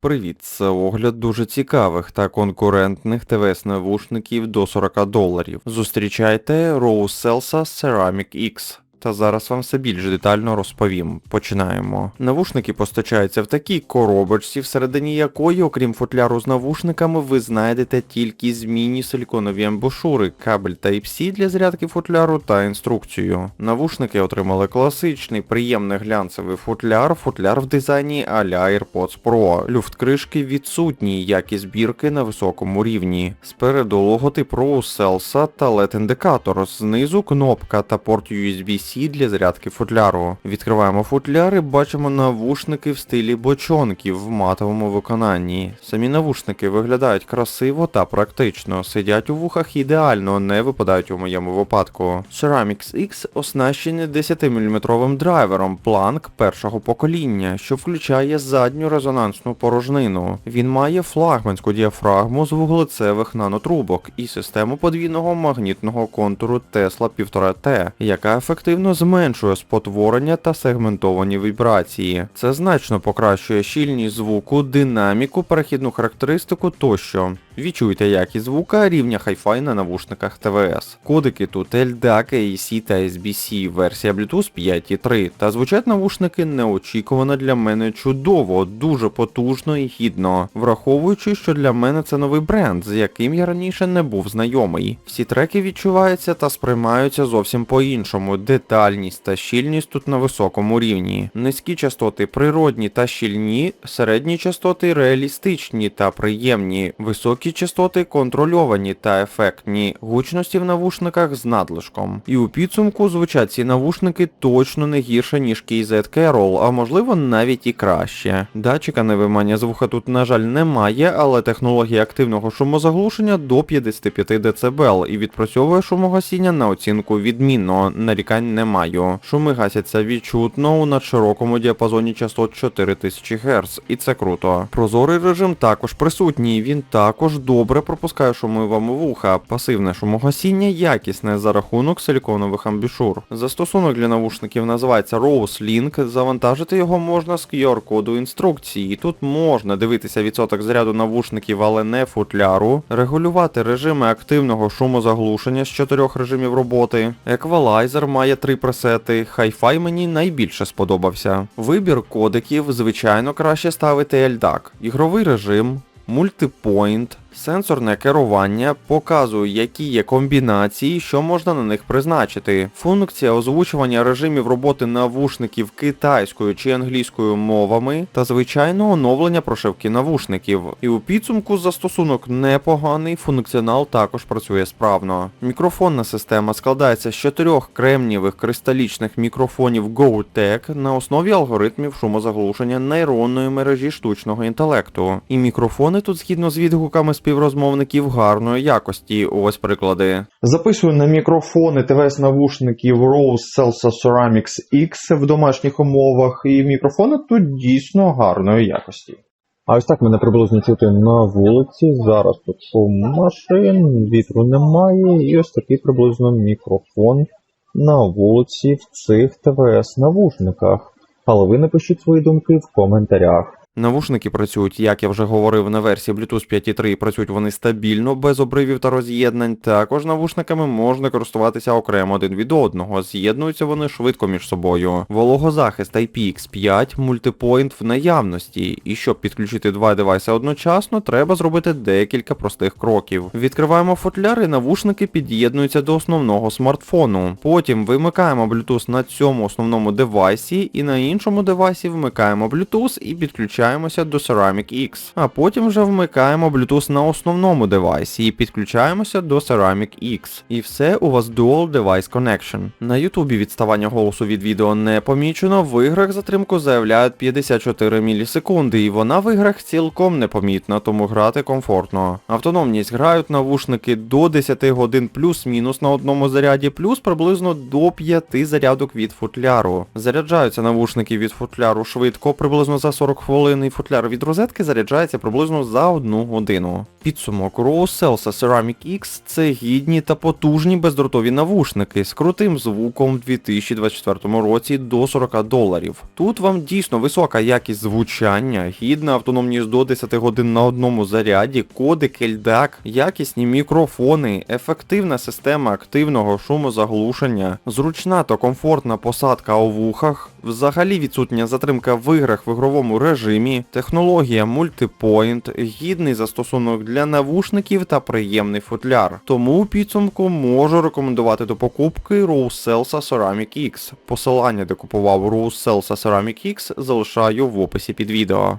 Привіт, це огляд дуже цікавих та конкурентних ТВС-навушників до 40 доларів. Зустрічайте Rose Celsa Ceramic X. Та зараз вам все більш детально розповім. Починаємо. Навушники постачаються в такій коробочці, всередині якої, окрім футляру з навушниками, ви знайдете тільки змінні силіконові амбушури, кабель Type-C для зарядки футляру та інструкцію. Навушники отримали класичний, приємний глянцевий футляр, футляр в дизайні а-ля AirPods Pro. Люфт кришки відсутній, як і збірки на високому рівні. Спереду логотип Rose Celsa та LED-індикатор, знизу кнопка та порт USB-C для зарядки футляру. Відкриваємо футляр і бачимо навушники в стилі бочонків в матовому виконанні. Самі навушники виглядають красиво та практично, сидять у вухах ідеально, не випадають у моєму випадку. Ceramics X оснащений 10-мм драйвером Planck першого покоління, що включає задню резонансну порожнину. Він має флагманську діафрагму з вуглецевих нанотрубок і систему подвійного магнітного контуру Tesla 1,5T, яка ефективно зменшує спотворення та сегментовані вібрації. Це значно покращує щільність звуку, динаміку, перехідну характеристику тощо. Відчуйте якість звука рівня Hi-Fi на навушниках ТВС. Кодики тут LDAC, AAC та SBC, версія Bluetooth 5.3, та звучать навушники неочікувано для мене чудово, дуже потужно і гідно, враховуючи, що для мене це новий бренд, з яким я раніше не був знайомий. Всі треки відчуваються та сприймаються зовсім по-іншому. Детальність та щільність тут на високому рівні. Низькі частоти природні та щільні, середні частоти реалістичні та приємні, високі частоти контрольовані та ефектні, гучності в навушниках з надлишком. І у підсумку звучать ці навушники точно не гірше, ніж KZ Carol, а можливо навіть і краще. Датчика невимання з вуха тут, на жаль, немає, але технологія активного шумозаглушення до 55 дБ і відпрацьовує шумогасіння на оцінку відмінно, нарікань не маю. Шуми гасяться відчутно у надширокому діапазоні частот 4000 Гц, і це круто. Прозорий режим також присутній, він також добре пропускає шуми вам у вуха. Пасивне шумогасіння якісне за рахунок силіконових амбішур. Застосунок для навушників називається Rose Link. Завантажити його можна з QR-коду інструкції. Тут можна дивитися відсоток заряду навушників, але не футляру, регулювати режими активного шумозаглушення з чотирьох режимів роботи. Еквалайзер має три пресети. Hi-Fi мені найбільше сподобався. Вибір кодиків, звичайно, краще ставити LDAC. Ігровий режим, мультипойнт, сенсорне керування показує, які є комбінації, що можна на них призначити. Функція озвучування режимів роботи навушників китайською чи англійською мовами та звичайно оновлення прошивки навушників. І у підсумку застосунок непоганий, функціонал також працює справно. Мікрофонна система складається з чотирьох кремнієвих кристалічних мікрофонів GoTech на основі алгоритмів шумозаглушення нейронної мережі штучного інтелекту. І мікрофони тут згідно з відгуками співрозмовників гарної якості. Ось приклади. Записую на мікрофони ТВС навушників Rose Celsa Ceramics X в домашніх умовах, і мікрофони тут дійсно гарної якості. А ось так мене приблизно чути на вулиці. Зараз тут шум машин, вітру немає, і ось такий приблизно мікрофон на вулиці в цих ТВС навушниках. Але ви напишіть свої думки в коментарях. Навушники працюють, як я вже говорив, на версії Bluetooth 5.3, працюють вони стабільно, без обривів та роз'єднань. Також навушниками можна користуватися окремо один від одного. З'єднуються вони швидко між собою. Вологозахист IPX5, мультипойнт в наявності. І щоб підключити два девайси одночасно, треба зробити декілька простих кроків. Відкриваємо футляр і навушники під'єднуються до основного смартфону. Потім вимикаємо Bluetooth на цьому основному девайсі, і на іншому девайсі вмикаємо Bluetooth і підключаємося до Ceramic X. А потім вже вмикаємо Bluetooth на основному девайсі і підключаємося до Ceramic X. І все у вас Dual Device Connection. На Ютубі відставання голосу від відео не помічено, в іграх затримку заявляють 54 мілісекунди, і вона в іграх цілком непомітна, тому грати комфортно. Автономність грають навушники до 10 годин плюс-мінус на одному заряді, плюс приблизно до 5 зарядок від футляру. Заряджаються навушники від футляру швидко, приблизно за 40 хвилин. Приємний футляр від розетки заряджається приблизно за одну годину. Підсумок Rose Celsa Ceramic X це гідні та потужні бездротові навушники з крутим звуком в 2024 році до 40 доларів. Тут вам дійсно висока якість звучання, гідна автономність до 10 годин на одному заряді, кодик LDAC, якісні мікрофони, ефективна система активного шумозаглушення, зручна та комфортна посадка у вухах, взагалі відсутня затримка в іграх в ігровому режимі, технологія Multipoint, гідний застосунок для навушників та приємний футляр. Тому у підсумку можу рекомендувати до покупки Rose Celsa Ceramic X. Посилання, де купував Rose Celsa Ceramic X, залишаю в описі під відео.